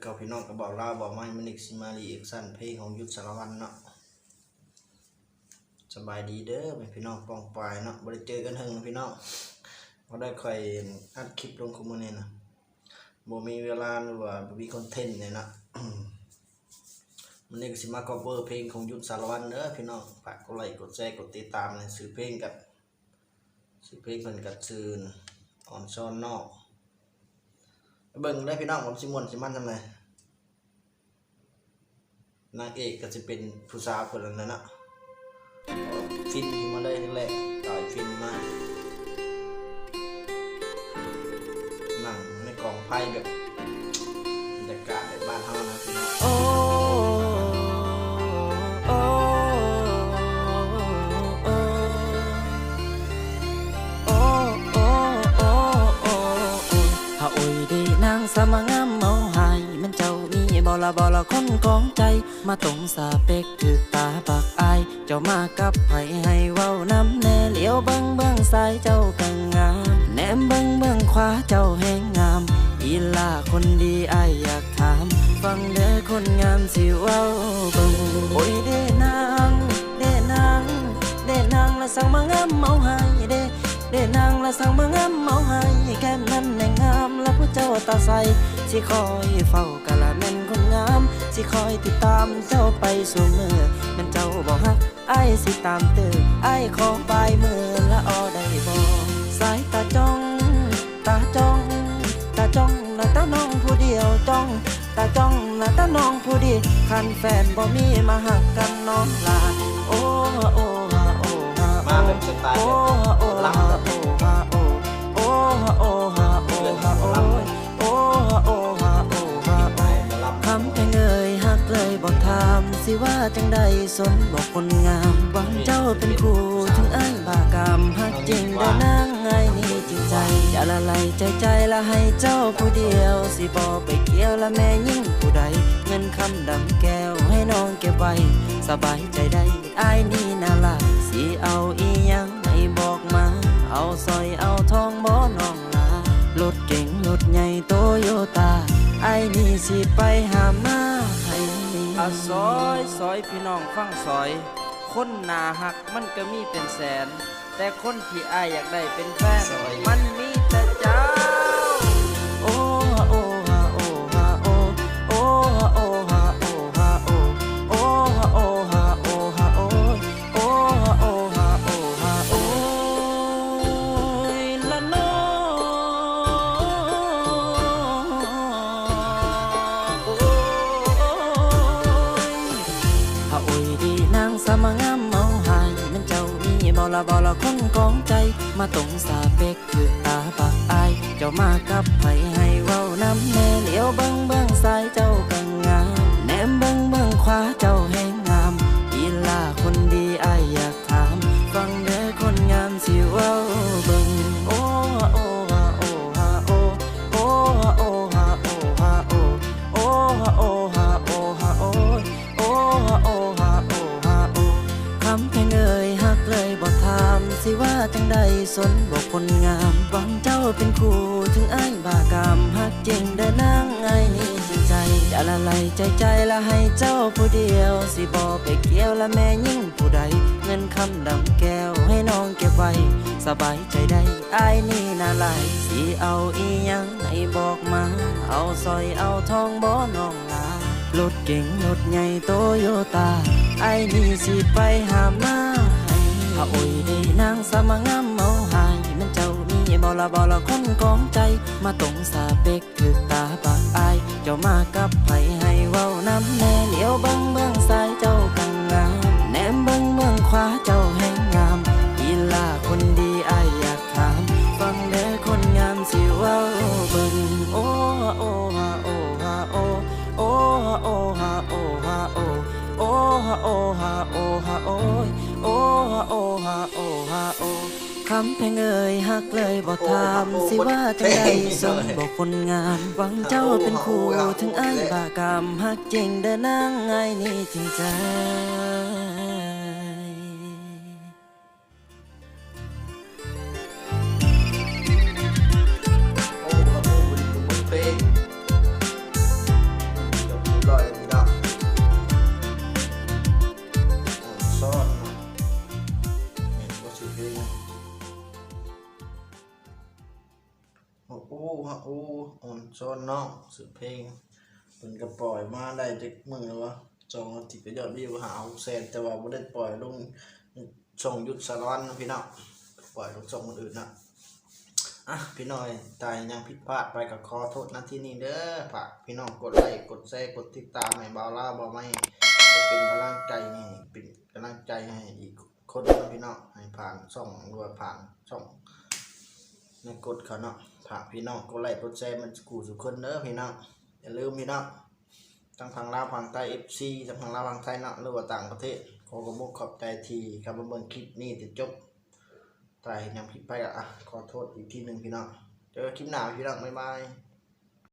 เจอกับพี่น้องก็บอกลาบอกไม่มันอีกสิมารีอีกสั้นเพลงของยุทธสารวันเนาะสบายดีเด้อพี่น้องปองปลายเนาะบ่ได้เจอกันเฮิงพี่น้องบ่ได้คอยอัดคลิปลงคุมื้อนี้นะบ่มีเวลาหรือว่ามีคอนเทนต์เนี่ยนะมันนี่ก็สิมา cover เพลงของยุทธสารวันเด้อพี่น้องฝากกดไลค์กดแชร์กดติดตามในสื่อเพลงกับสื่อเพลงเพิ่นกับซื่อออนซ้อนนอก เบิ่งได้พี่น้องผมสิมวนสิมันทำไงนางเอกก็จะเป็นผู้สาวคนนั้นน่ะฟินขึ้นมาเลยแรกต่อยฟินมากนั่งในกองไพ่แบบบรรยากาศแบบบ้านเฮานะพี่น้อง มางามเมาหายมันเจ้ามีบอละบอละคนของใจ มาตรงสาเปกถือตาปากอาย เจ้ามากับไผให้เว้าน้ำแน่เหลียวเบิ่งเบิ่งซ้ายเจ้ากังงามแหนมเบิ่งเบิ่งขวาเจ้าแหงงาม อีลาคนดีอายอยากถาม ฟังเด และผู้เจ้าตาใสสิคอยเฝ้ากะละแม่นคนงาม สิคอยติดตามเจ้าไปสู่มือมันเจ้าบอกฮักไอ้สิตามตื่นไอ้ขอปลายมือละออได้บ่สายตาจ้อง ตาจ้อง ตาจ้องและตาน้องผู้เดียวจ้อง ตาจ้องและตาน้องผู้ดีคันแฟนบ่มีมาหักกันน้องลาโอ้โอ้ฮาโอ้ฮามาแบบสไตล์โอ้แบบโอ้ลำฮาแบบโอ้ สิว่าจังใดสนบอกคนงามหวังเจ้าเป็นครูถึงอ้ายบากรรมหักจริงเด้อนางไงนี่จริงใจอย่าละลายใจใจละให้เจ้าผู้เดียว สิบอไปเกี่ยวละแม่ยิ่งผู้ใด เงินคำดำแก้วให้น้องเก็บไว้ สบายใจได้อ้ายนี่นาลายสิเอาอียังให้บอกมา เอาสอยเอาทองบ่น้องลารถเก่งรถใหญ่โตโยต้าไอ้นี่สิไปหามา อาซอยซอยพี่น้องฟังซอย คนหนาหักมันก็มีเป็นแสน แต่คนที่อายอยากได้เป็นแฟนซอยมันมี มีบ่ละบอละคนกองใจ มาตรงสาเปกคือตาปากอาย เจ้ามากับไผให้เว้าน้ำแน่เลี้ยวเบิ่งเบิ่งสายเจ้า จังใดสนบอกคนงามหวังเจ้าเป็นครูถึงอ้ายบากรรมหักจริงเด้อนางไอ้นี่จริงใจอย่าละลายใจใจละให้เจ้าผู้เดียว สิบอไปเกี่ยวละแม่ยิ่งผู้ใด เงินคำดำแก้วให้น้องเก็บไว้ สบายใจได้ไอ้ายนี่น่าลายสิเอาอียังให้บอกมา เอาสอยเอาทองบ่น้องลารถเก่งรถใหญ่โตโยต้าไอ้นี่สิไปหามาาโอ้ยได้นางสมงามเมาหายมันเจ้ามีบ่ละบ่ละคนกองใจ มาตรงสาเปกถือตาปากอาย เจ้ามากับไผให้เว้าน้ำแน่เหลียวเบิ่งเบิ่งซ้ายเจ้ากังงามแหนมเบิ่งเบิ่งขวาเจ้าแห่งงามอีลาคนดีอายอยากถาม ฟังเด้คนงามสิเว้าเบิ่งโอ้โอ้ฮาโอ้ฮาโอ้โอ้โอ้ฮาโอ้ฮาโอ้โอ้ฮาโอ้ฮาโอ้ฮาโอ้ โอ้ฮาโอ้ฮาโอ้ฮาโอ้คำแพงเอ่ยหักเลยบอกถามสิว่าจังใดสมบอกคนงามหวังเจ้าเป็นครูถึงอ้ายบากรรมหักจริงเด้อนางไงนี่จริงใจ โอ้โหฮะโอ้อ่อนซ้อนน้องสือเพลงเพิ่นก็ปล่อยมาได้จักมือแล้วะจองอาทิตย์ก็ยอดวิวหา6แสนแต่ว่าบ่ได้ปล่อยลงช่งยุทธสารวันพี่น้องปล่อยลงช่งคนอื่นนะอะพี่น้อยตายยังผิดพลาดไปก็ขอโทษณที่นี้เด้อฝากพี่น้องกดไลค์กดแชร์กดติดตามให้บ่าวลาบ่ไม่เป็นกำลังใจให้เป็นกำลังใจให้อีกคนนะพี่น้องให้ผ่านช่องรว่าผ่านช่องในกดเขาเนาะ ฝากพี่น้องกดไลค์กดแชร์มันกูสุขคนเด้อพี่น้องอย่าลืมพี่น้องทั้งทางลาวทางใต้ฟีทั้งทางลาวทางไทยเนาะหรือว่าต่างประเทศขอกระมุกขอบใจทีครับเบิ่งคลิปนี้จะจบตายยังผิดไปอะขอโทษอีกทีหนึ่งพี่น้องเจอคลิปหน้าพี่น้องบ๊ายบาย